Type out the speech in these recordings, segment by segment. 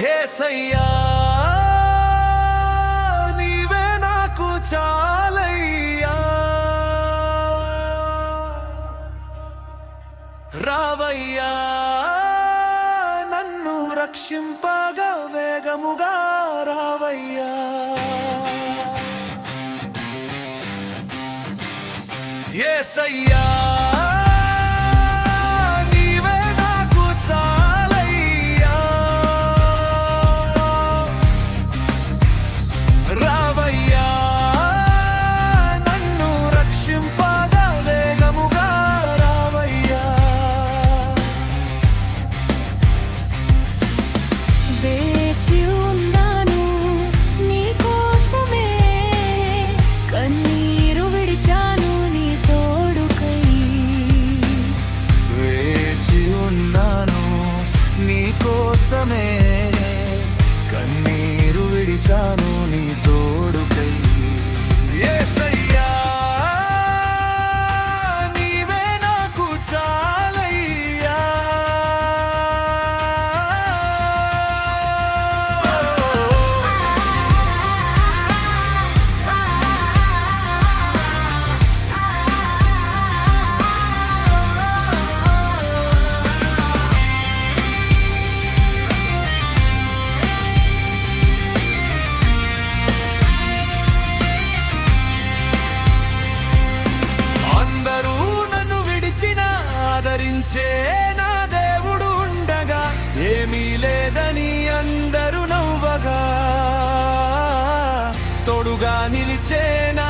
హే సయ్యా నీవే నాకు చాలయ్యా. రావయ్యా నన్ను రక్షింపగా వేగముగా రావయ్యా. ఏసయ్యా నీవే ఆదరించే నా దేవుడు ఉండగా ఏమీ లేదని అందరూ నవ్వగా. తోడుగా నిలిచే నా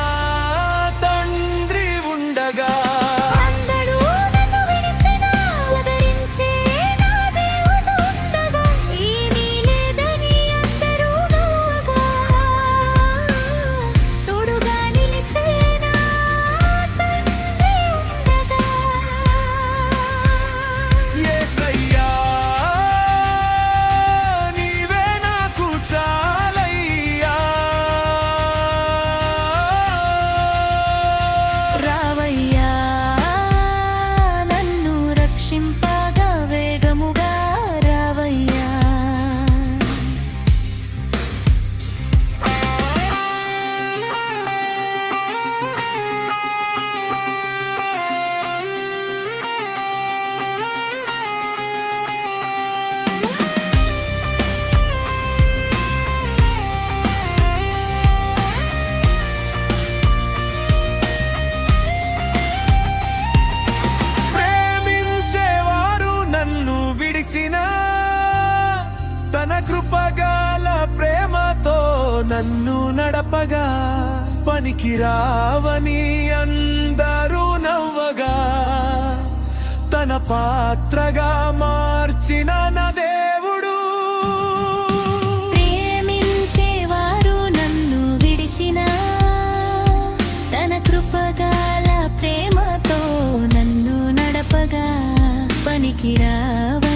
నన్ను విడిచిన తన కృపగాల ప్రేమతో నన్ను నడపగా పనికిరావని అందరూ నవ్వగా. తన పాత్రగా మార్చిన నా దేవుడు. ప్రేమించేవారు నన్ను విడిచిన తన కృపగాల kira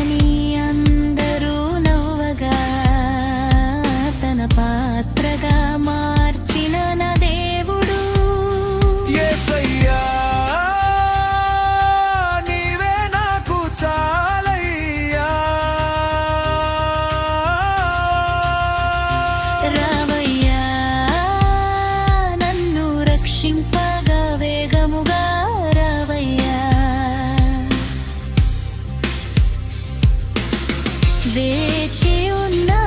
that you know.